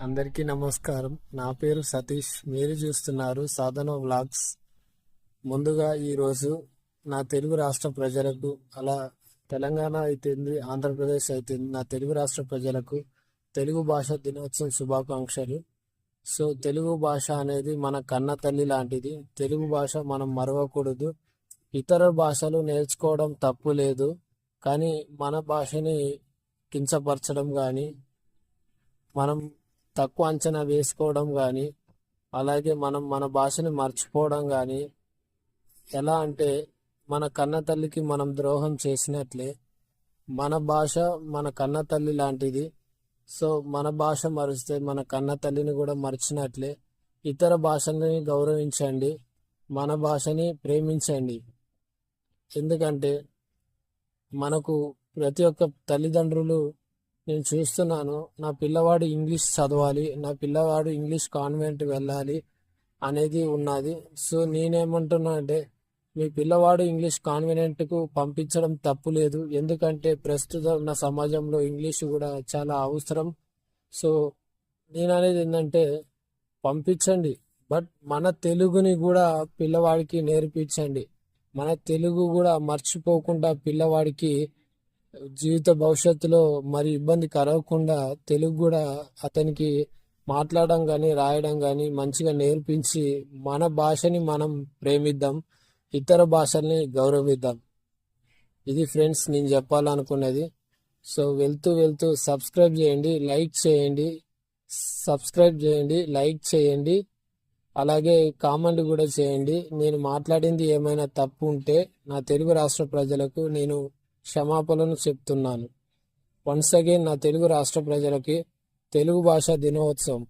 అందరికీ నమస్కారం. నా పేరు సతీష్. మీరు చూస్తున్నారు సాధన వ్లాగ్స్. ముందుగా ఈరోజు నా తెలుగు రాష్ట్ర ప్రజలకు అలా తెలంగాణ అయితేంది ఆంధ్రప్రదేశ్ అయితేంది నా తెలుగు రాష్ట్ర ప్రజలకు తెలుగు భాష దినోత్సవం శుభాకాంక్షలు. సో తెలుగు భాష అనేది మన కన్న తల్లి లాంటిది. తెలుగు భాష మనం మరవకూడదు. ఇతర భాషలు నేర్చుకోవడం తప్పు లేదు. కానీ మన భాషని కించపరచడం కానీ మనం తక్కువ అంచనా వేసుకోవడం కానీ అలాగే మనం మన భాషని మర్చిపోవడం కానీ ఎలా అంటే మన కన్న తల్లికి మనం ద్రోహం చేసినట్లే మన భాష మన కన్న తల్లి లాంటిది. సో మన భాష మరిస్తే మన కన్న తల్లిని కూడా మర్చినట్లే. ఇతర భాషల్ని గౌరవించండి మన భాషని ప్రేమించండి. ఎందుకంటే మనకు ప్రతి ఒక్క తల్లిదండ్రులు నేను చూస్తున్నాను నా పిల్లవాడు ఇంగ్లీష్ చదవాలి నా పిల్లవాడు ఇంగ్లీష్ కాన్వెంట్ వెళ్ళాలి అనేది ఉన్నది. సో నేనేమంటున్నా అంటే మీ పిల్లవాడు ఇంగ్లీష్ కాన్వెంట్కు పంపించడం తప్పు లేదు. ఎందుకంటే ప్రస్తుతం ఉన్న సమాజంలో ఇంగ్లీష్ కూడా చాలా అవసరం. సో నేను అనేది ఏంటంటే పంపించండి బట్ మన తెలుగుని కూడా పిల్లవాడికి నేర్పించండి. మన తెలుగు కూడా మర్చిపోకుండా పిల్లవాడికి జీవిత భవిష్యత్తులో మరి ఇబ్బంది కలగకుండా తెలుగు కూడా అతనికి మాట్లాడడం కానీ రాయడం కానీ మంచిగా నేర్పించి మన భాషని మనం ప్రేమిద్దాం ఇతర భాషల్ని గౌరవిద్దాం. ఇది ఫ్రెండ్స్ నేను చెప్పాలనుకున్నది. సో వెళ్తూ వెళ్తూ సబ్స్క్రైబ్ చేయండి లైక్ చేయండి సబ్స్క్రైబ్ చేయండి లైక్ చేయండి అలాగే కామెంట్ కూడా చేయండి. నేను మాట్లాడింది ఏమైనా తప్పు ఉంటే నా తెలుగు రాష్ట్ర ప్రజలకు నేను క్షమాపణలు చెప్తున్నాను. వన్స్ అగైన్ నా తెలుగు రాష్ట్ర ప్రజలకి తెలుగు భాష దినోత్సవం.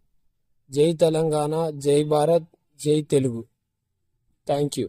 జై తెలంగాణ జై భారత్ జై తెలుగు. Thank you